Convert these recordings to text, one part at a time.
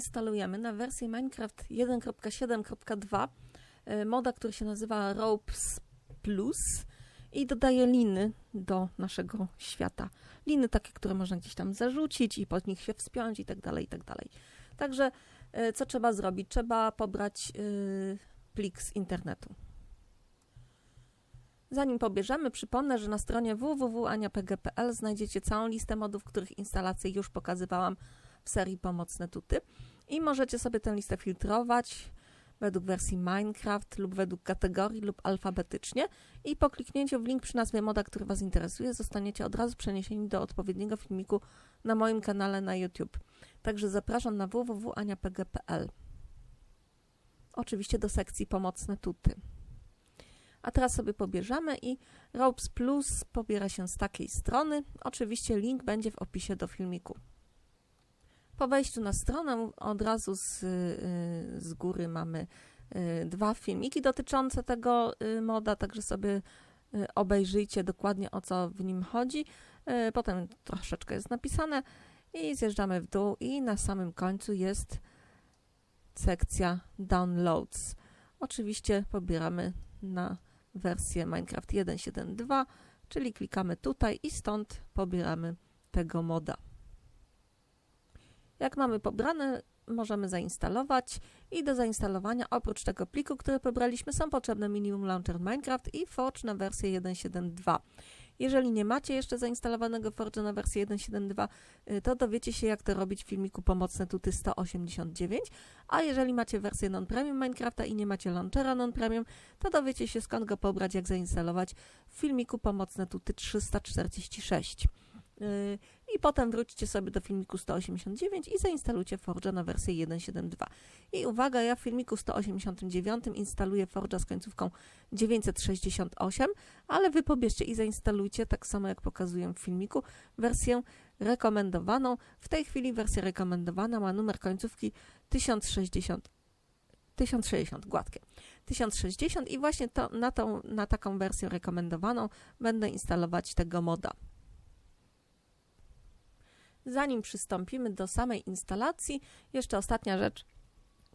zainstalujemy na wersję Minecraft 1.7.2 e, moda, który się nazywa Ropes Plus i dodaje liny do naszego świata. Liny takie, które można gdzieś tam zarzucić i pod nich się wspiąć i tak dalej, i tak dalej. Także e, co trzeba zrobić? Trzeba pobrać y, plik z internetu. Zanim pobierzemy, przypomnę, że na stronie www.aniapg.pl znajdziecie całą listę modów, których instalacje już pokazywałam serii Pomocne Tuty i możecie sobie tę listę filtrować według wersji Minecraft lub według kategorii lub alfabetycznie i po kliknięciu w link przy nazwie moda, który Was interesuje, zostaniecie od razu przeniesieni do odpowiedniego filmiku na moim kanale na YouTube. Także zapraszam na www.aniapg.pl Oczywiście do sekcji Pomocne Tuty. A teraz sobie pobierzemy i Ropes Plus pobiera się z takiej strony. Oczywiście link będzie w opisie do filmiku. Po wejściu na stronę od razu z, y, z góry mamy y, dwa filmiki dotyczące tego y, moda, także sobie obejrzyjcie dokładnie o co w nim chodzi. Potem troszeczkę jest napisane i zjeżdżamy w dół i na samym końcu jest sekcja downloads. Oczywiście pobieramy na wersję Minecraft 1.7.2, czyli klikamy tutaj i stąd pobieramy tego moda. Jak mamy pobrane, możemy zainstalować i do zainstalowania oprócz tego pliku, który pobraliśmy są potrzebne Minimum Launcher Minecraft i Forge na wersję 1.7.2. Jeżeli nie macie jeszcze zainstalowanego Forge na wersję 1.7.2, y, to dowiecie się jak to robić w filmiku Pomocne Tuty 189, a jeżeli macie wersję non-premium Minecrafta i nie macie launchera non-premium, to dowiecie się skąd go pobrać, jak zainstalować w filmiku Pomocne Tuty 346. I potem wróćcie sobie do filmiku 189 i zainstalujcie Forge'a na wersję 1.7.2. I uwaga, ja w filmiku 189 instaluję Forge'a z końcówką 968, ale wy pobierzcie i zainstalujcie, tak samo jak pokazuję w filmiku, wersję rekomendowaną. W tej chwili wersja rekomendowana ma numer końcówki 1060. 1060, gładkie. 1060 i właśnie to, na, tą, na taką wersję rekomendowaną będę instalować tego moda. Zanim przystąpimy do samej instalacji, jeszcze ostatnia rzecz,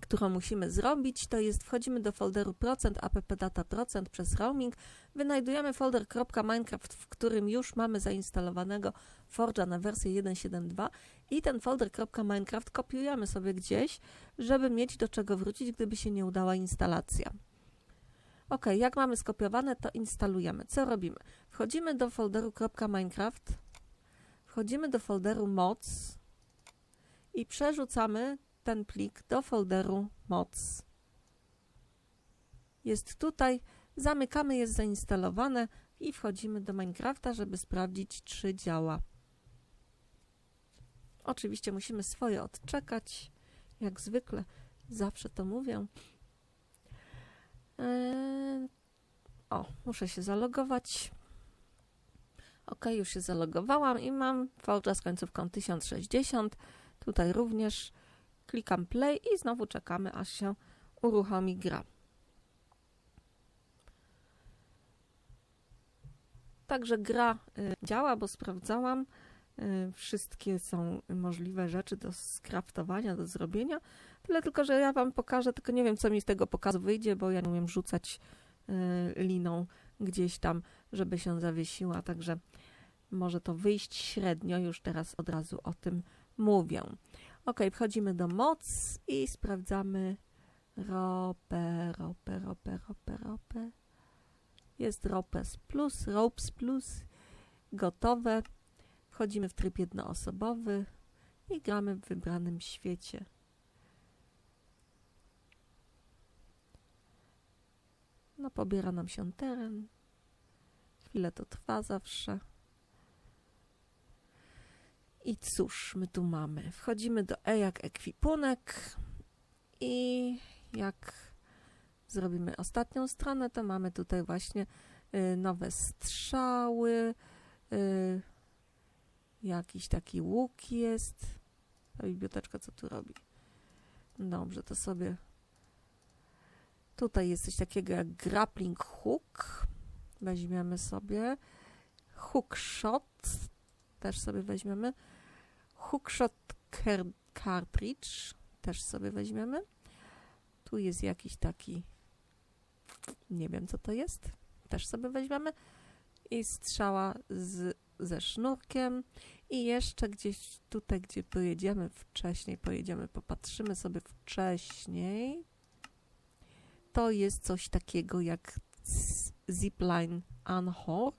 którą musimy zrobić, to jest wchodzimy do folderu procent appdata procent przez roaming, wynajdujemy folder .minecraft, w którym już mamy zainstalowanego Forge'a na wersję 1.7.2 i ten folder .minecraft kopiujemy sobie gdzieś, żeby mieć do czego wrócić, gdyby się nie udała instalacja. Ok, jak mamy skopiowane, to instalujemy. Co robimy? Wchodzimy do folderu .minecraft, wchodzimy do folderu moc i przerzucamy ten plik do folderu moc. Jest tutaj, zamykamy, jest zainstalowane i wchodzimy do Minecrafta, żeby sprawdzić, czy działa. Oczywiście musimy swoje odczekać, jak zwykle, zawsze to mówię. Eee, o, muszę się zalogować. Ok, już się zalogowałam i mam Forge'a z końcówką 1060. Tutaj również klikam play i znowu czekamy, aż się uruchomi gra. Także gra y, działa, bo sprawdzałam. Y, wszystkie są możliwe rzeczy do skraftowania, do zrobienia. Tyle tylko, że ja Wam pokażę, tylko nie wiem, co mi z tego pokazu wyjdzie, bo ja nie umiem rzucać y, liną gdzieś tam, żeby się zawiesiła, także może to wyjść średnio, już teraz od razu o tym mówię. Ok, wchodzimy do moc i sprawdzamy ropę, ropę, ropę, ropę, ropę. Jest ropes plus, ropes plus, gotowe. Wchodzimy w tryb jednoosobowy i gramy w wybranym świecie. No, pobiera nam się teren. Chwilę to trwa zawsze. I cóż, my tu mamy. Wchodzimy do E jak ekwipunek i jak zrobimy ostatnią stronę, to mamy tutaj właśnie y, nowe strzały, y, jakiś taki łuk jest. Ta biblioteczka co tu robi? Dobrze, to sobie tutaj jest coś takiego jak grappling hook. Weźmiemy sobie hook shot, też sobie weźmiemy hookshot car- cartridge, też sobie weźmiemy. Tu jest jakiś taki, nie wiem co to jest, też sobie weźmiemy. I strzała z, ze sznurkiem. I jeszcze gdzieś tutaj, gdzie pojedziemy wcześniej, pojedziemy, popatrzymy sobie wcześniej. To jest coś takiego jak zipline Anhor.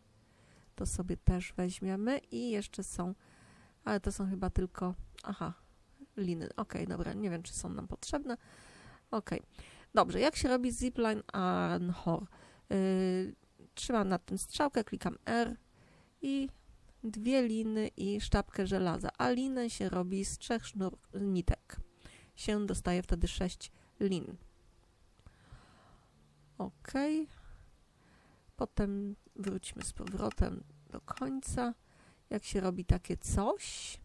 To sobie też weźmiemy. I jeszcze są, ale to są chyba tylko, aha, liny. Ok, dobra, nie wiem, czy są nam potrzebne. Ok, dobrze, jak się robi zipline Anhor? Yy, trzymam na tym strzałkę, klikam R i dwie liny i sztabkę żelaza, a linę się robi z trzech sznur nitek. Się dostaje wtedy sześć lin. Ok. Potem wróćmy z powrotem do końca. Jak się robi takie coś?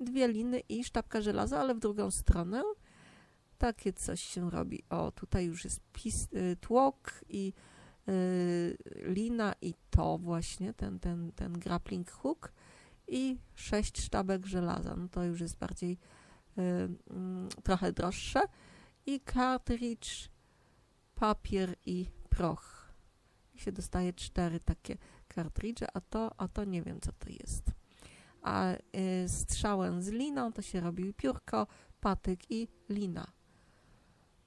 Dwie liny i sztabka żelaza, ale w drugą stronę. Takie coś się robi. O, tutaj już jest pis, y, tłok i y, lina i to właśnie, ten, ten, ten grappling hook i sześć sztabek żelaza. No to już jest bardziej y, mm, trochę droższe. I cartridge, papier i proch. Się dostaje cztery takie kartridże, a to, a to nie wiem co to jest. A y, strzałem z liną to się robi piórko, patyk i lina.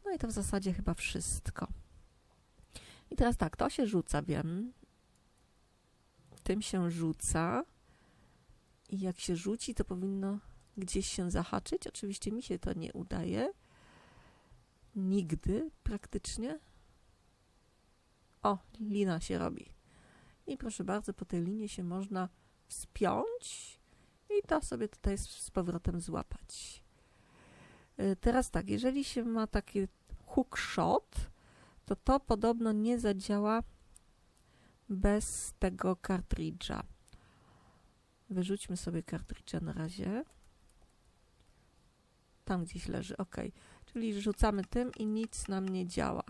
No i to w zasadzie chyba wszystko. I teraz tak, to się rzuca, wiem. Tym się rzuca. I jak się rzuci, to powinno gdzieś się zahaczyć. Oczywiście mi się to nie udaje. Nigdy praktycznie. O, lina się robi. I proszę bardzo, po tej linie się można wspiąć i to sobie tutaj z, powrotem złapać. Y, Teraz tak, jeżeli się ma taki hook shot, to to podobno nie zadziała bez tego kartridża. Wyrzućmy sobie kartridża na razie. Tam gdzieś leży, ok. Czyli rzucamy tym i nic nam nie działa.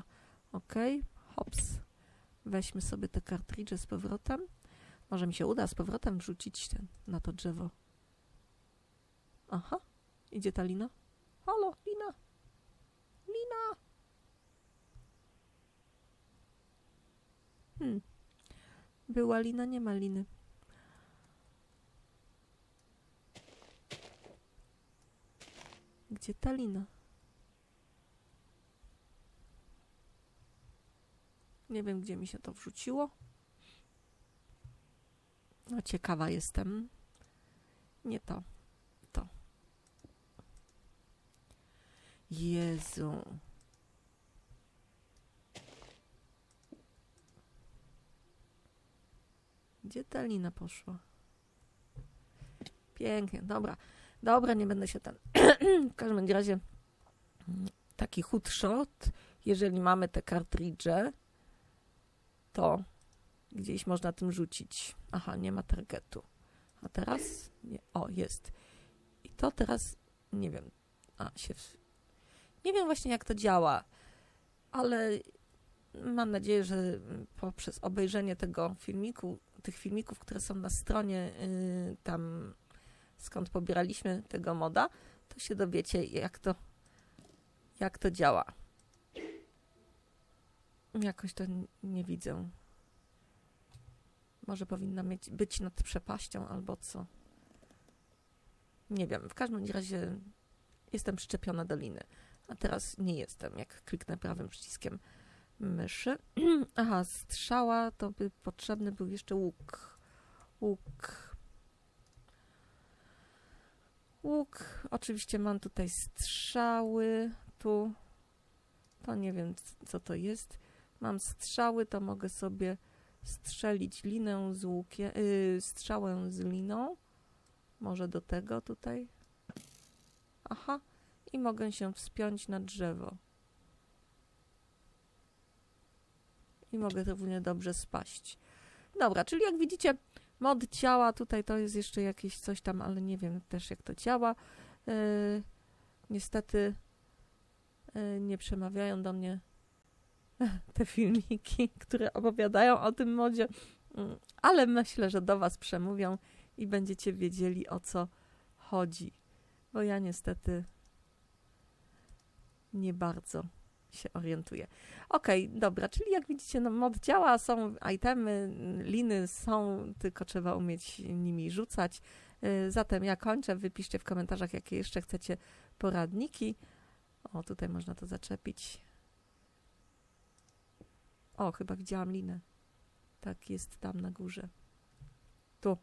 Ok, hops. Weźmy sobie te kartridże z powrotem. Może mi się uda z powrotem wrzucić ten, na to drzewo. Aha, idzie ta lina. Halo, lina. Lina. Hmm. Była lina, nie ma liny. Gdzie ta lina? Nie wiem, gdzie mi się to wrzuciło. No, ciekawa jestem. Nie to. To. Jezu. Gdzie ta lina poszła? Pięknie, dobra. Dobra, nie będę się ten. w każdym razie taki hood shot, jeżeli mamy te kartridże, to gdzieś można tym rzucić. Aha, nie ma targetu. A teraz? Nie. O, jest. I to teraz nie wiem. A, się. Nie wiem właśnie, jak to działa, ale mam nadzieję, że poprzez obejrzenie tego filmiku, tych filmików, które są na stronie yy, tam, skąd pobieraliśmy tego moda, to się dowiecie, jak to, jak to działa. Jakoś to nie widzę. Może powinna mieć, być nad przepaścią albo co. Nie wiem. W każdym razie jestem przyczepiona do liny. A teraz nie jestem, jak kliknę prawym przyciskiem myszy. Aha, strzała to by potrzebny był jeszcze łuk. Łuk. Łuk. Oczywiście mam tutaj strzały. Tu. To nie wiem, co to jest. Mam strzały, to mogę sobie strzelić linę z łukiem, yy, strzałę z liną. Może do tego tutaj. Aha. I mogę się wspiąć na drzewo. I mogę równie dobrze spaść. Dobra, czyli jak widzicie, mod działa. Tutaj to jest jeszcze jakieś coś tam, ale nie wiem też jak to działa. Yy, niestety yy, nie przemawiają do mnie te filmiki, które opowiadają o tym modzie, Mm, ale myślę, że do Was przemówią i będziecie wiedzieli o co chodzi. bo ja niestety nie bardzo się orientuję. Okej, dobra, czyli jak widzicie, no mod działa, są itemy, liny są, tylko trzeba umieć nimi rzucać. Y, Zatem ja kończę, wypiszcie w komentarzach, jakie jeszcze chcecie poradniki. O, tutaj można to zaczepić. O, chyba widziałam linę. Tak, jest tam na górze. Tu.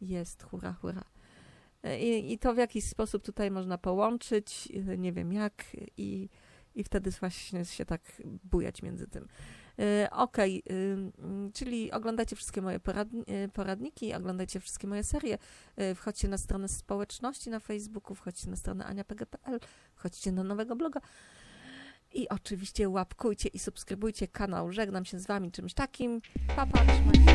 Jest, hura, hura. E, I, I to w jakiś sposób tutaj można połączyć, e, nie wiem jak, i, i wtedy właśnie się tak bujać między tym. E, mm, czyli oglądajcie wszystkie moje poradni- poradniki, oglądajcie wszystkie moje serie, wchodźcie na stronę społeczności na Facebooku, wchodźcie na stronę aniapg.pl, wchodźcie na nowego bloga i oczywiście łapkujcie i subskrybujcie kanał. Żegnam się z Wami czymś takim. Papa, pa, trzymajcie